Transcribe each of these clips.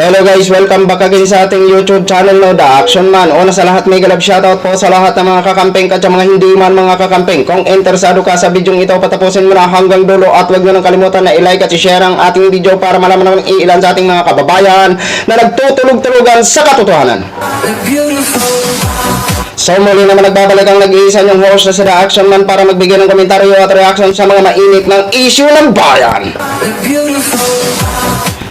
Hello guys, welcome back again sa ating YouTube channel no, The Action Man. Una sa lahat, mega love shoutout po sa lahat ng mga kakamping at mga hindi man mga kakamping. Kung interesado ka sa video ito, patapusin mo na hanggang dulo at huwag mo nang kalimutan na i-like at i-share ang ating video para malaman naman ilan sa ating mga kababayan na nagtutulog-tulugan sa katotohanan. So muli naman nagbabalik ang nag-iisa niyong host na si The Action Man para magbigay ng komentaryo at reaction sa mga mainit ng issue ng bayan.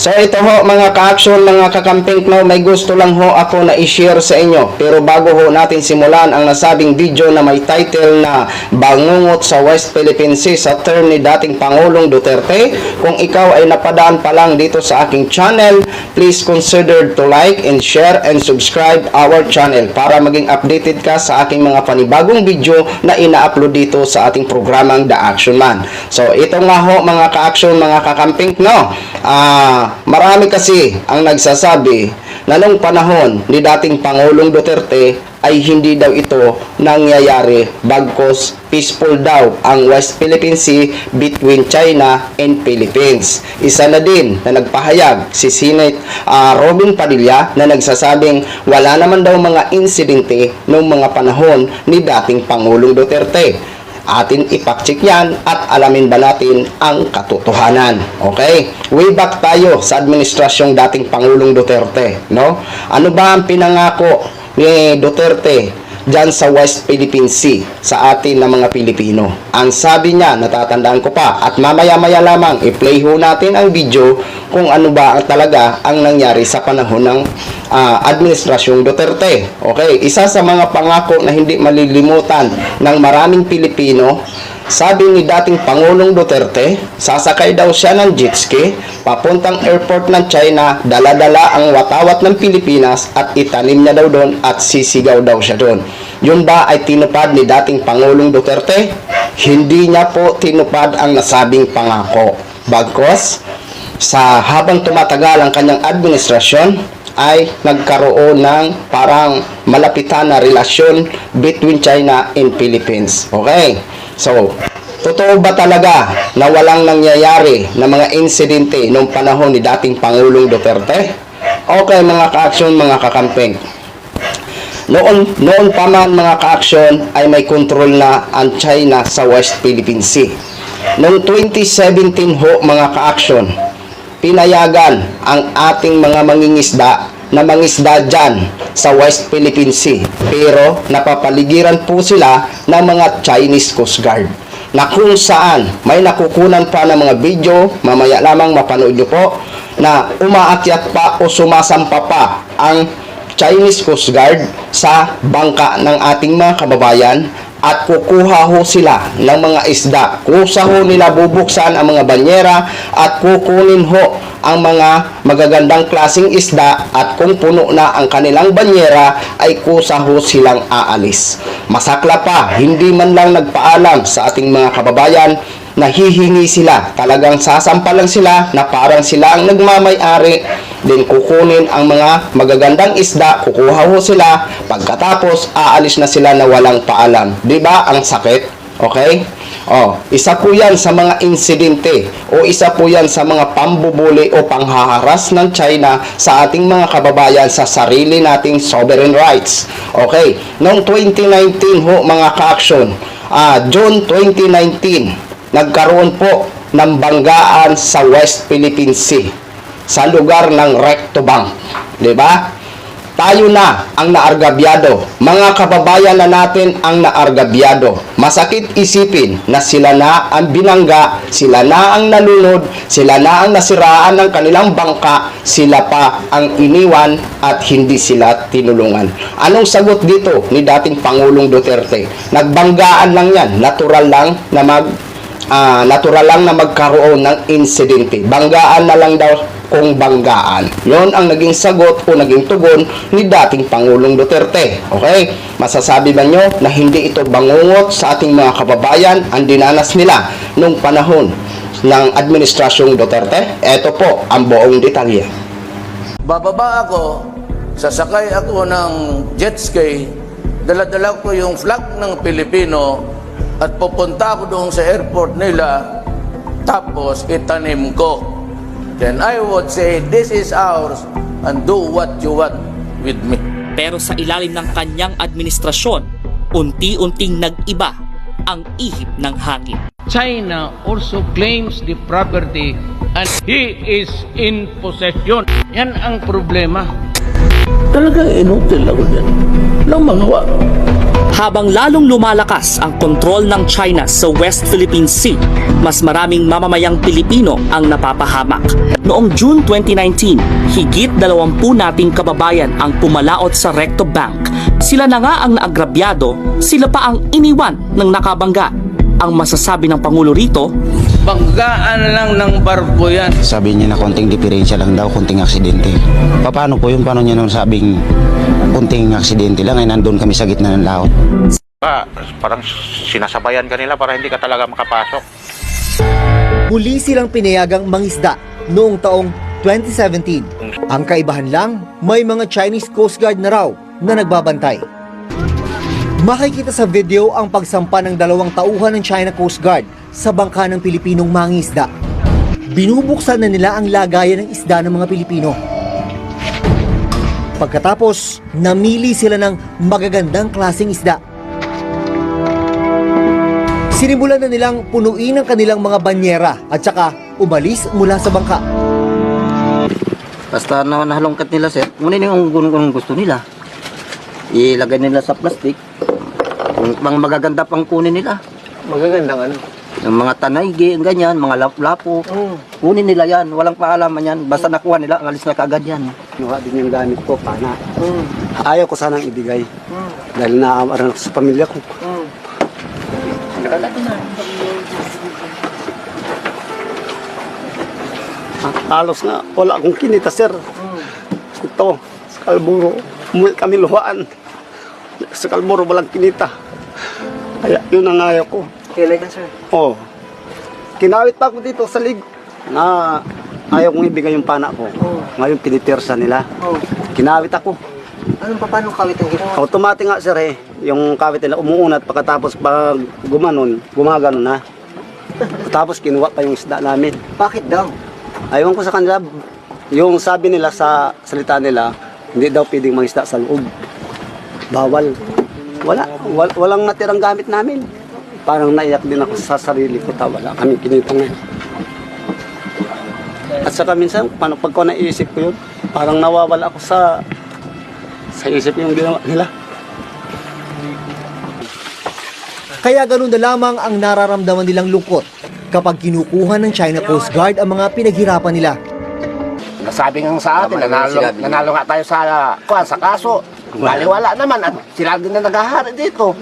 So ito ho mga ka-action, mga kakamping no, may gusto lang ho ako na i-share sa inyo. Pero bago ho natin simulan ang nasabing video na may title na Bangungot sa West Philippine Sea sa term ni dating Pangulong Duterte, kung ikaw ay napadaan pa lang dito sa aking channel, please consider to like and share and subscribe our channel para maging updated ka sa aking mga panibagong video na ina-upload dito sa ating programang The Action Man. So ito nga ho mga ka-action, mga kakamping no, ah marami kasi ang nagsasabi na nung panahon ni dating Pangulong Duterte ay hindi daw ito nangyayari bagkos peaceful daw ang West Philippine Sea between China and Philippines. Isa na din na nagpahayag si Senate ah, Robin Padilla na nagsasabing wala naman daw mga insidente noong mga panahon ni dating Pangulong Duterte atin ipak-check yan at alamin ba natin ang katotohanan. Okay? Way back tayo sa administrasyong dating Pangulong Duterte. No? Ano ba ang pinangako ni Duterte dyan sa West Philippine Sea sa atin na mga Pilipino? Ang sabi niya, natatandaan ko pa, at mamaya-maya lamang i-play ho natin ang video kung ano ba talaga ang nangyari sa panahon ng ah, administrasyong Duterte. Okay, isa sa mga pangako na hindi malilimutan ng maraming Pilipino, sabi ni dating Pangulong Duterte, sasakay daw siya ng jet ski papuntang airport ng China, dala-dala ang watawat ng Pilipinas at itanim niya daw doon at sisigaw daw siya doon. Yun ba ay tinupad ni dating Pangulong Duterte? Hindi niya po tinupad ang nasabing pangako. Bagkos, sa habang tumatagal ang kanyang administrasyon ay nagkaroon ng parang malapitan na relasyon between China and Philippines. Okay? So, totoo ba talaga na walang nangyayari na mga insidente noong panahon ni dating Pangulong Duterte? Okay mga ka-action, mga kakamping. Noon, noon pa man mga ka-action ay may control na ang China sa West Philippine Sea. Noong 2017 ho mga ka-action, pinayagan ang ating mga mangingisda na mangisda dyan sa West Philippine Sea. Pero napapaligiran po sila ng mga Chinese Coast Guard na kung saan may nakukunan pa ng mga video, mamaya lamang mapanood nyo po, na umaakyat pa o sumasampa pa ang Chinese Coast Guard sa bangka ng ating mga kababayan at kukuha ho sila ng mga isda. Kusa ho nila bubuksan ang mga banyera at kukunin ho ang mga magagandang klasing isda at kung puno na ang kanilang banyera ay kusa ho silang aalis. Masakla pa, hindi man lang nagpaalam sa ating mga kababayan nahihingi sila. Talagang sasampa lang sila na parang sila ang nagmamay-ari. Then kukunin ang mga magagandang isda, kukuha ho sila. Pagkatapos, aalis na sila na walang paalam. 'Di ba Ang sakit. Okay? Oh, isa po 'yan sa mga insidente o isa po 'yan sa mga pambubuli o panghaharas ng China sa ating mga kababayan sa sarili nating sovereign rights. Okay? Noong 2019 ho mga ka-action, ah, June 2019, nagkaroon po ng banggaan sa West Philippine Sea sa lugar ng Recto Bank. 'Di ba? Tayo na ang naargabyado. Mga kababayan na natin ang naargabyado. Masakit isipin na sila na ang binangga, sila na ang nalunod, sila na ang nasiraan ng kanilang bangka, sila pa ang iniwan at hindi sila tinulungan. Anong sagot dito ni dating Pangulong Duterte? Nagbanggaan lang yan, natural lang na mag ah, natural lang na magkaroon ng insidente. Banggaan na lang daw kung banggaan. Yon ang naging sagot o naging tugon ni dating Pangulong Duterte. Okay? Masasabi ba nyo na hindi ito bangungot sa ating mga kababayan ang dinanas nila nung panahon ng Administrasyong Duterte? Ito po ang buong detalye. Bababa ako, sasakay ako ng jet ski, dala-dala ko yung flag ng Pilipino at pupunta ako doon sa airport nila, tapos itanim ko. Then I would say, this is ours, and do what you want with me. Pero sa ilalim ng kanyang administrasyon, unti-unting nag-iba ang ihip ng hangin. China also claims the property and he is in possession. Yan ang problema. Talagang inutil ako dyan. Walang magawa. Habang lalong lumalakas ang kontrol ng China sa West Philippine Sea, mas maraming mamamayang Pilipino ang napapahamak. Noong June 2019, higit 20 nating kababayan ang pumalaot sa Recto Bank. Sila na nga ang naagrabyado, sila pa ang iniwan ng nakabangga. Ang masasabi ng Pangulo rito, Banggaan lang ng barko yan. Sabi niya na konting diferensya lang daw, konting aksidente. Paano po yun? Paano niya nung sabing konting aksidente lang ay nandun kami sa gitna ng laot? Pa, parang sinasabayan ka nila para hindi ka talaga makapasok. Muli silang pinayagang mangisda noong taong 2017. Ang kaibahan lang, may mga Chinese Coast Guard na raw na nagbabantay. Makikita sa video ang pagsampa ng dalawang tauhan ng China Coast Guard sa bangka ng Pilipinong mangisda. Binubuksan na nila ang lagayan ng isda ng mga Pilipino. Pagkatapos, namili sila ng magagandang klaseng isda. Sinimulan na nilang punuin ang kanilang mga banyera at saka umalis mula sa bangka. Basta na nahalongkat nila, sir. Ngunit yung gusto nila. Ilagay nila sa plastic. Pang magaganda pang kunin nila. Magagandang ano? Yung mga tanaygi, ganyan, mga lap-lapo. Kunin nila yan. Walang paalaman yan. Basta nakuha nila, alis na kagad yan. Kinuha din yung gamit ko, pana. Ayaw ko sanang ibigay. Dahil naamaran ako sa pamilya ko. Ah, Halos nga, wala akong kinita, sir. Ito, sa Kalburo, umuwi kami luhaan. Sa Kalburo, walang kinita. Kaya yun ang ayaw ko. Kailan sir? Oh. Kinawit pa ako dito sa lig na ayaw kong ibigay yung pana ko. Ngayon pinipersa nila. Kinawit ako. Anong paano kawit ang ginawa? Automatic nga sir eh. Yung kawit nila umuunat pagkatapos pag gumanon, gumagano na. Tapos kinuha pa yung isda namin. Bakit daw? Ayaw ko sa kanila, yung sabi nila sa salita nila, hindi daw pwedeng mangisda sa loob. Bawal. Wala, wal, walang natirang gamit namin. Parang naiyak din ako sa sarili ko, ta wala kami kinita ngayon. At saka minsan, paano pag ko naisip ko yun, parang nawawala ako sa sa isip yung ginawa nila. Kaya ganun na lamang ang nararamdaman nilang lungkot kapag kinukuha ng China Coast Guard ang mga pinaghirapan nila. Sabi nga sa atin, Tama naman nanalo, nanalo nga tayo sa, kuwan, sa kaso. Baliwala naman at sila din na naghahari dito.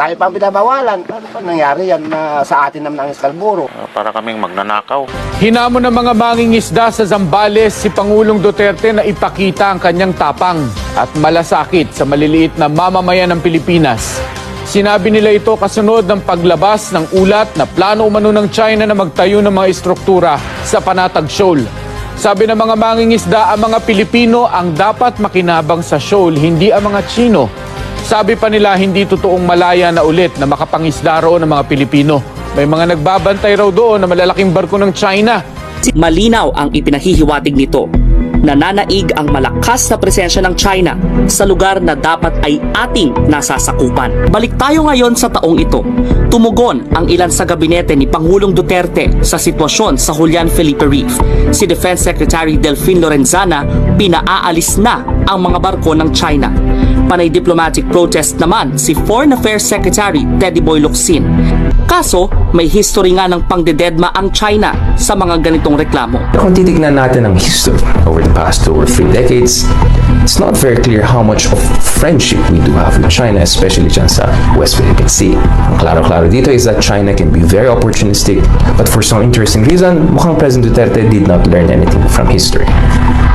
Tayo pa ang binabawalan. Paano pa nangyari yan na sa atin naman ang Escalburo? Uh, para kaming magnanakaw. Hinamon ng mga mangingisda sa Zambales si Pangulong Duterte na ipakita ang kanyang tapang at malasakit sa maliliit na mamamayan ng Pilipinas. Sinabi nila ito kasunod ng paglabas ng ulat na plano umano ng China na magtayo ng mga istruktura sa Panatag Shoal. Sabi ng mga mangingisda, ang mga Pilipino ang dapat makinabang sa shoal, hindi ang mga Chino. Sabi pa nila hindi totoong malaya na ulit na makapangisda roon ng mga Pilipino. May mga nagbabantay raw doon na malalaking barko ng China malinaw ang ipinahihiwatig nito. Nananaig ang malakas na presensya ng China sa lugar na dapat ay ating nasasakupan. Balik tayo ngayon sa taong ito. Tumugon ang ilan sa gabinete ni Pangulong Duterte sa sitwasyon sa Julian Felipe Reef. Si Defense Secretary Delfin Lorenzana pinaaalis na ang mga barko ng China. Panay diplomatic protest naman si Foreign Affairs Secretary Teddy Boy Locsin. Kaso, may history nga ng pangdededma ang China sa mga ganitong reklamo. Kung titignan natin ang history over the past two or three decades, it's not very clear how much of friendship we do have with China, especially dyan sa West Philippine Sea. Ang klaro-klaro dito is that China can be very opportunistic, but for some interesting reason, mukhang President Duterte did not learn anything from history.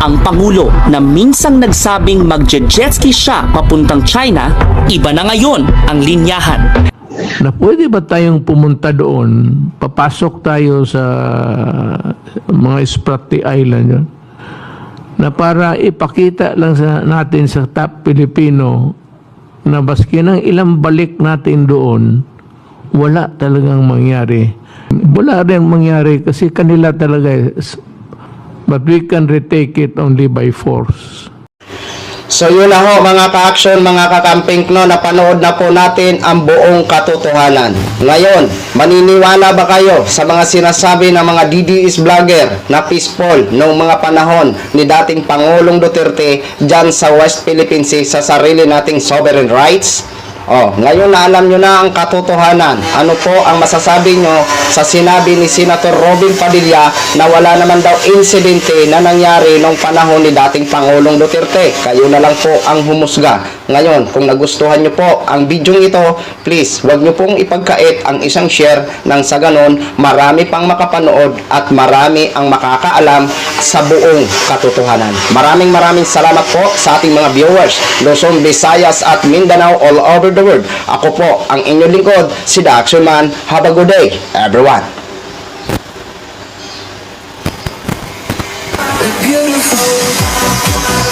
Ang Pangulo na minsang nagsabing magje-jetski siya papuntang China, iba na ngayon ang linyahan. Na pwede ba tayong pumunta doon, papasok tayo sa mga Spratly Island yun, na para ipakita lang sa, natin sa top Pilipino na baski ng ilang balik natin doon, wala talagang mangyari. Wala rin mangyari kasi kanila talaga eh, s- but we can retake it only by force. So yun na ho mga ka-action, mga kakamping no, napanood na po natin ang buong katotohanan. Ngayon, maniniwala ba kayo sa mga sinasabi ng mga DDS vlogger na peaceful noong mga panahon ni dating Pangulong Duterte dyan sa West Philippine Sea sa sarili nating sovereign rights? Oh, ngayon na alam nyo na ang katotohanan. Ano po ang masasabi nyo sa sinabi ni Senator Robin Padilla na wala naman daw insidente na nangyari nung panahon ni dating Pangulong Duterte? Kayo na lang po ang humusga. Ngayon, kung nagustuhan nyo po ang video ito, please, wag nyo pong ipagkait ang isang share nang sa ganon, marami pang makapanood at marami ang makakaalam sa buong katotohanan. Maraming maraming salamat po sa ating mga viewers, Luzon, Visayas at Mindanao all over the world. Ako po ang inyong lingkod, si Action Man. Have a good day, everyone. Beautiful.